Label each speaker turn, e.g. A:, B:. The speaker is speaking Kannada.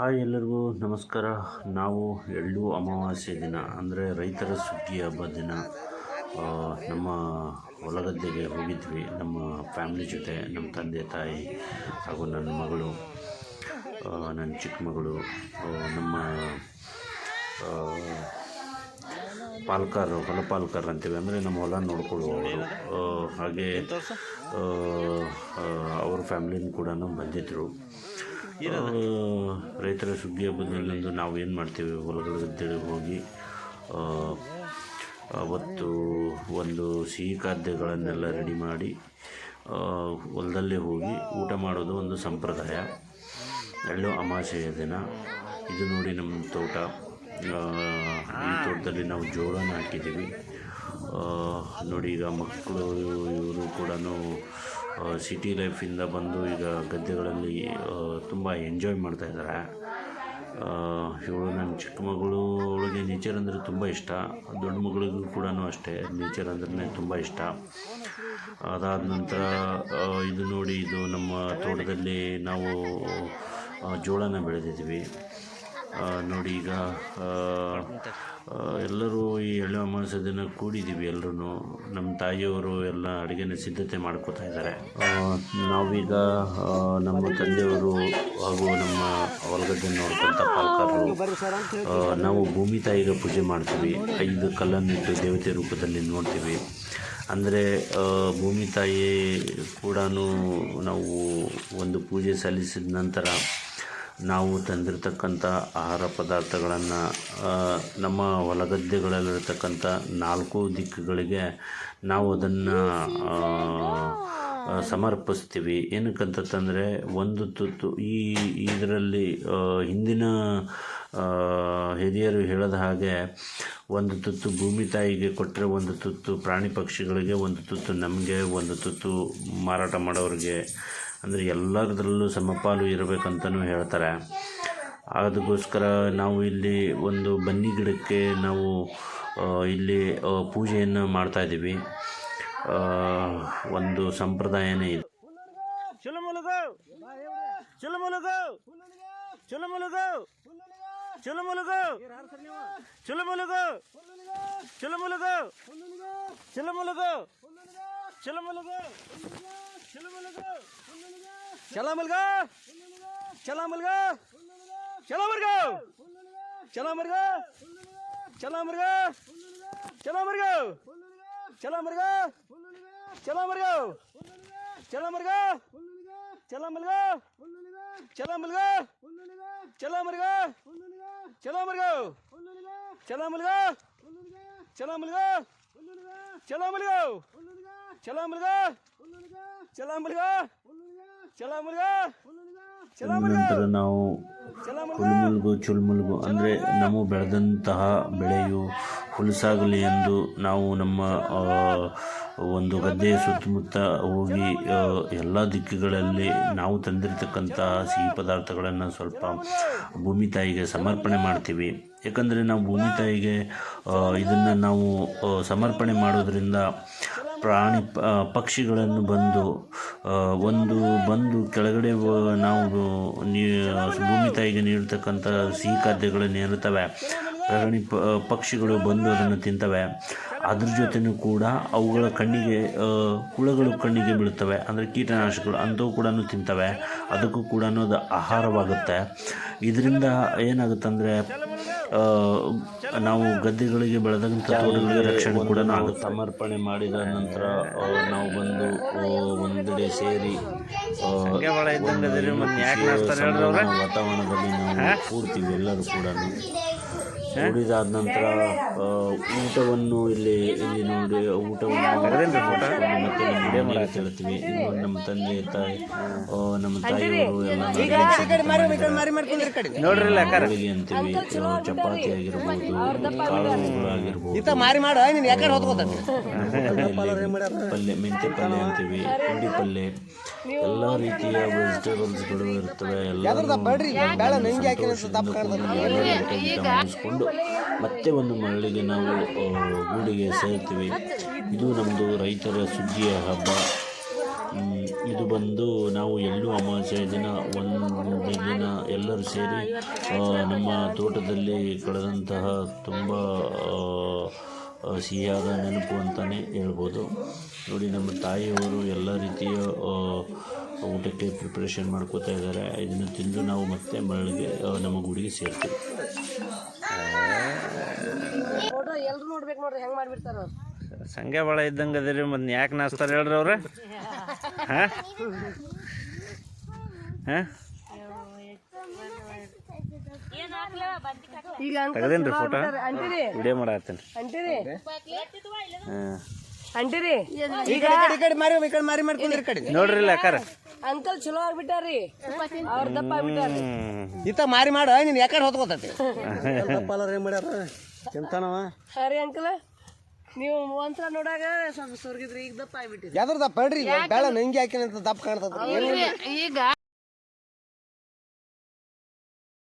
A: ಹಾಯ್ ಎಲ್ಲರಿಗೂ ನಮಸ್ಕಾರ. ನಾವು ಎಳ್ಳು ಅಮಾವಾಸ್ಯೆ ದಿನ, ಅಂದರೆ ರೈತರ ಸುಗ್ಗಿ ಹಬ್ಬ ದಿನ ನಮ್ಮ ಹೊಲಗದ್ದೆಗೆ ಹೋಗಿದ್ವಿ. ನಮ್ಮ ಫ್ಯಾಮ್ಲಿ ಜೊತೆ, ನಮ್ಮ ತಂದೆ, ತಾಯಿ ಹಾಗೂ ನನ್ನ ಮಗಳು ನನ್ನ ಚಿಕ್ಕ ಮಗಳು ನಮ್ಮ ಪಾಲ್ಕಾರ್, ಹೊಲ ಪಾಲ್ಕಾರ್ ಅಂತೀವಿ. ಅಂದರೆ ನಮ್ಮ ಹೊಲ ನೋಡ್ಕೊಳ್ಳುವವರು. ಹಾಗೆ ಅವ್ರ ಫ್ಯಾಮ್ಲಿನ ಕೂಡ ಬಂದಿದ್ದರು ರೈತರ ಸುಗ್ಗಿ ಹಬ್ಬದಲ್ಲಂದು ನಾವು ಏನು ಮಾಡ್ತೀವಿ? ಹೊಲಗಳ ಗದ್ದೆಗೆ ಹೋಗಿ ಅವತ್ತು ಒಂದು ಸಿಹಿ ಖಾದ್ಯಗಳನ್ನೆಲ್ಲ ರೆಡಿ ಮಾಡಿ ಹೊಲದಲ್ಲೇ ಹೋಗಿ ಊಟ ಮಾಡೋದು ಒಂದು ಸಂಪ್ರದಾಯ. ಎಳ್ಳು ಅಮಾಸೆಯ ದಿನ. ಇದು ನೋಡಿ ನಮ್ಮ ತೋಟ. ಈ ತೋಟದಲ್ಲಿ ನಾವು ಜೋಳನ ಹಾಕಿದ್ದೀವಿ. ನೋಡಿ ಈಗ ಮಕ್ಕಳು, ಇವರು ಕೂಡ ಸಿಟಿ ಲೈಫಿಂದ ಬಂದು ಈಗ ಗದ್ದೆಗಳಲ್ಲಿ ತುಂಬ ಎಂಜಾಯ್ ಮಾಡ್ತಾಯಿದ್ದಾರೆ ಇವಳು ನನ್ನ ಚಿಕ್ಕ ಮಗಳು ಅವಳಿಗೆ ನೇಚರ್ ಅಂದರೆ ತುಂಬ ಇಷ್ಟ. ದೊಡ್ಡ ಮಗಳಿಗೂ ಕೂಡ ಅಷ್ಟೇ ನೇಚರ್ ಅಂದ್ರೆ ತುಂಬ ಇಷ್ಟ. ಅದಾದ ನಂತರ ಇದು ನೋಡಿ ಇದು ನಮ್ಮ ತೋಟದಲ್ಲಿ ನಾವು ಜೋಳನ ಬೆಳೆದಿದ್ವಿ ನೋಡಿ ಈಗ ಎಲ್ಲರೂ ಎಳ್ಳು ಅಮಾವಾಸ್ಯ ದಿನ ಕೂಡಿದ್ದೀವಿ ಎಲ್ಲರೂ ನಮ್ಮ ತಾಯಿಯವರು ಎಲ್ಲ ಅಡುಗೆನ ಸಿದ್ಧತೆ ಮಾಡ್ಕೋತಾ ಇದ್ದಾರೆ. ನಾವೀಗ ನಮ್ಮ ತಂದೆಯವರು ಹಾಗೂ ನಮ್ಮ ಹೊಲಗದ್ದೆ ನೋಡ್ಕೊಂತ ಪಾಲಕರು ನಾವು ಭೂಮಿ ತಾಯಿಗೆ ಪೂಜೆ ಮಾಡ್ತೀವಿ. ಐದು ಕಲ್ಲನ್ನಿಟ್ಟು ದೇವತೆ ರೂಪದಲ್ಲಿ ನೋಡ್ತೀವಿ. ಅಂದರೆ ಭೂಮಿ ತಾಯಿ ಕೂಡ ನಾವು ಒಂದು ಪೂಜೆ ಸಲ್ಲಿಸಿದ ನಂತರ ನಾವು ತಂದಿರತಕ್ಕಂಥ ಆಹಾರ ಪದಾರ್ಥಗಳನ್ನು ನಮ್ಮ ಹೊಲಗದ್ದೆಗಳಲ್ಲಿರ್ತಕ್ಕಂಥ ನಾಲ್ಕು ದಿಕ್ಕುಗಳಿಗೆ ನಾವು ಅದನ್ನು ಸಮರ್ಪಿಸ್ತೀವಿ. ಏನಕ್ಕಂತಂದರೆ, ಒಂದು ತುತ್ತು, ಈ, ಇದರಲ್ಲಿ ಹಿಂದಿನ ಹಿರಿಯರು ಹೇಳದ ಹಾಗೆ ಒಂದು ತುತ್ತು ಭೂಮಿ ತಾಯಿಗೆ ಕೊಟ್ಟರೆ ಒಂದು ತುತ್ತು ಪ್ರಾಣಿ ಪಕ್ಷಿಗಳಿಗೆ, ಒಂದು ತುತ್ತು ನಮಗೆ, ಒಂದು ತುತ್ತು ಮಾರಾಟ ಮಾಡೋರಿಗೆ ಅಂದರೆ ಎಲ್ಲರದ್ರಲ್ಲೂ ಸಮಪಾಲು ಇರಬೇಕಂತಲೂ ಹೇಳ್ತಾರೆ. ಅದಕ್ಕೋಸ್ಕರ ನಾವು ಇಲ್ಲಿ ಒಂದು ಬನ್ನಿ ಗಿಡಕ್ಕೆ ನಾವು ಇಲ್ಲಿ ಪೂಜೆಯನ್ನು ಮಾಡ್ತಾಯಿದ್ದೀವಿ ಒಂದು ಸಂಪ್ರದಾಯನೇ ಇದು.
B: ಚಲೋ ಮುಲಗು ಚಲೋ ಮುಲಗು ಚಲೋ ಮುಲಗು ಚಲೋ ಮುಲಗು ಚಲೋ ಮುಲಗು ಚಲೋ ಮುಲಗು ಚಲೋ ಮುಲಗು ಚಲೋ ಮುಲಗು ಚಲೋ ಮುಲಗು ಚಲ ಮಲ್ಗ ಚಲ ಮಲ್ಗ ಚಲ ಮರ್ಗ ಚಲ ಮರ್ಗ ಚಲ ಮರ್ಗ ಚಲ ಮರ್ಗ ಚಲ ಮರ್ಗ ಚಲ ಮರ್ಗ ಚಲೋ ಮೃಗ ಚಲೋ ಮೃಗ ಚಲೋ
A: ನಾವು ಹುಲ್ಮುಲ್ಗು ಚುಲ್ಮುಲ್ಗು ಅಂದರೆ ನಾವು ಬೆಳೆದಂತಹ ಬೆಳೆಯು ಹುಲಸಾಗಲಿ ಎಂದು ನಾವು ನಮ್ಮ ಒಂದು ಗದ್ದೆಯ ಸುತ್ತಮುತ್ತ ಹೋಗಿ ಎಲ್ಲ ದಿಕ್ಕುಗಳಲ್ಲಿ ನಾವು ತಂದಿರತಕ್ಕಂತಹ ಸಿಹಿ ಪದಾರ್ಥಗಳನ್ನು ಸ್ವಲ್ಪ ಭೂಮಿ ತಾಯಿಗೆ ಸಮರ್ಪಣೆ ಮಾಡ್ತೀವಿ. ಯಾಕಂದರೆ ನಾವು ಭೂಮಿ ತಾಯಿಗೆ ಇದನ್ನು ನಾವು ಸಮರ್ಪಣೆ ಮಾಡೋದ್ರಿಂದ ಪ್ರಾಣಿ ಪಕ್ಷಿಗಳನ್ನು ಬಂದು ಒಂದು ಬಂದು ಕೆಳಗಡೆ ನಾವು ಭೂಮಿ ತಾಯಿಗೆ ನೀಡತಕ್ಕಂಥ ಸಿಹಿ ಖಾದ್ಯಗಳನ್ನು ಇರುತ್ತವೆ ಪ್ರಾಣಿ ಪಕ್ಷಿಗಳು ಬಂದು ಅದನ್ನು ತಿಂತವೆ. ಅದ್ರ ಜೊತೆಯೂ ಕೂಡ ಅವುಗಳ ಕಣ್ಣಿಗೆ ಕುಳಗಳು ಹುಳಗಳು ಕಣ್ಣಿಗೆ ಬೀಳುತ್ತವೆ ಅಂದರೆ ಕೀಟನಾಶಕಗಳು ಅಂಥವು ಕೂಡ ತಿಂತವೆ. ಅದಕ್ಕೂ ಕೂಡ ಅದು ಆಹಾರವಾಗುತ್ತೆ. ಇದರಿಂದ ಏನಾಗುತ್ತಂದರೆ ನಾವು ಗದ್ದೆಗಳಿಗೆ ಬೆಳೆದಂಥ ತೋಟಗಳಿಗೆ ರಕ್ಷಣೆ ಕೂಡ ನಾವು ಸಮರ್ಪಣೆ ಮಾಡಿದ ನಂತರ ನಾವು ಬಂದು ಒಂದೆಡೆ ಸೇರಿ ವಾತಾವರಣದಲ್ಲಿ ನಾವು ಕೂಡ್ತೀವಿ ಎಲ್ಲರೂ ಕೂಡ ಕೂಡಿದಾದ ನಂತರ ಊಟವನ್ನು ಇಲ್ಲಿ ಇಲ್ಲಿ ನೋಡಿ ಊಟವನ್ನು ಮತ್ತೆ ನಮ್ಮ ಇನ್ನು ನಮ್ಮ ತಂದೆ ತಾಯಿ ನಮ್ಮ ತಾಯಿಯವರು ಎಲ್ಲ
B: ನೋಡ್ರಿ
A: ಹೋಳಿಗೆ ಅಂತೀವಿ ಚಪಾತಿ ಆಗಿರ್ಬೋದು ಪಲ್ಯ ಮೆಂತ್ಯ ಪಲ್ಯ ಅಂತೀವಿ ಪುಂಡಿ ಪಲ್ಯ. ಎಲ್ಲ ರೀತಿಯ ವೆಜಿಟೇಬಲ್ಸ್ಗಳು ಇರ್ತವೆ ಎಲ್ಲ ಮುಗಿಸ್ಕೊಂಡು ಮತ್ತೆ ಒಂದು ಮರಳಿಗೆ ನಾವು ಗೂಡಿಗೆ ಸೇರ್ತೀವಿ. ಇದು ನಮ್ಮದು ರೈತರ ಸುಗ್ಗಿಯ ಹಬ್ಬ. ಇದು ಬಂದು ನಾವು ಎಳ್ಳು ಅಮಾವಾಸ್ಯೆ ದಿನ, ಒಂದು ದಿನ ಎಲ್ಲರೂ ಸೇರಿ ನಮ್ಮ ತೋಟದಲ್ಲಿ ಕಳೆದಂತಹ ತುಂಬ ಸಿಹಿಯಾದ ನೆನಪು ಅಂತಲೇ ಹೇಳ್ಬೋದು. ನೋಡಿ, ನಮ್ಮ ತಾಯಿಯವರು ಎಲ್ಲ ರೀತಿಯ ಊಟಕ್ಕೆ ಪ್ರಿಪ್ರೇಷನ್ ಮಾಡ್ಕೋತಾ ಇದ್ದಾರೆ. ಇದನ್ನು ತಿಂದು ನಾವು ಮತ್ತೆ ಮರಳಿಗೆ ನಮ್ಮ ಗುಡಿಗೆ ಸೇರ್ತೀವಿ.
C: ಫೋಟೋ ಎಲ್ರು ನೋಡ್ಬೇಕು ನೋಡ್ರಿ ಹೆಂಗ್ ಮಾಡ್ಬಿಡ್ತಾರ. ಅವ್ರು
B: ಸಂಖ್ಯೆ ಭಾಳ ಇದ್ದಂಗೆ ಅದಿರಿ ಮತ್ತೆ ಯಾಕೆ ನಾಚ್ತಾರೆ ಹೇಳ್ರಿ ಅವ್ರೆ? ಹಾಂ? ಹಾಂ?
C: ಈಗ
B: ತೆಗ್ದೇನ್ರಿ ಫೋಟೋ ವಿಡಿಯೋ ಮಾಡತ್ತೇನೆ ಹಾಂ.
C: ಅಂಟಿರಿ. ಈಗ
B: ನೋಡ್ರಿ ಇಲ್ಲ ಅಕ್ಕಾರ.
C: ಅಂಕಲ್ ಚಲೋ ಆಗ್ಬಿಟ್ಟಾರಿ. ಅವ್ರ ದಪ್ಪ ಆಗ್ಬಿಟ್ಟಾರಿ.
D: ಇತ ಮಾರಿ ಮಾಡ ನೀನ್ ಯಾಕಡೆ ಹೊತ್ಕೋತತಿ? ಏನ್ ಮಾಡ್ಯಾರ? ಚಿಂತಾನವ
C: ಹಾ ರೀ ಅಂಕಲ್ ನೀವು ಒಂದ್ಸಲ ನೋಡಾಗ ಸ್ವಲ್ಪ ಸುರ್ಗಿದ್ರಿ ಈಗ ದಪ್ಪ ಆಗ್ಬಿಟ್ಟಿರಿ
D: ಯಾವ್ದ್ರ ದಪ್ಪ ಹೇಳ್ರಿ ಬೇಡ ನಂಗೆ ಹಾಕಿನ ದಪ್ಪ ಕಾಣ್ತದ
E: ಈಗ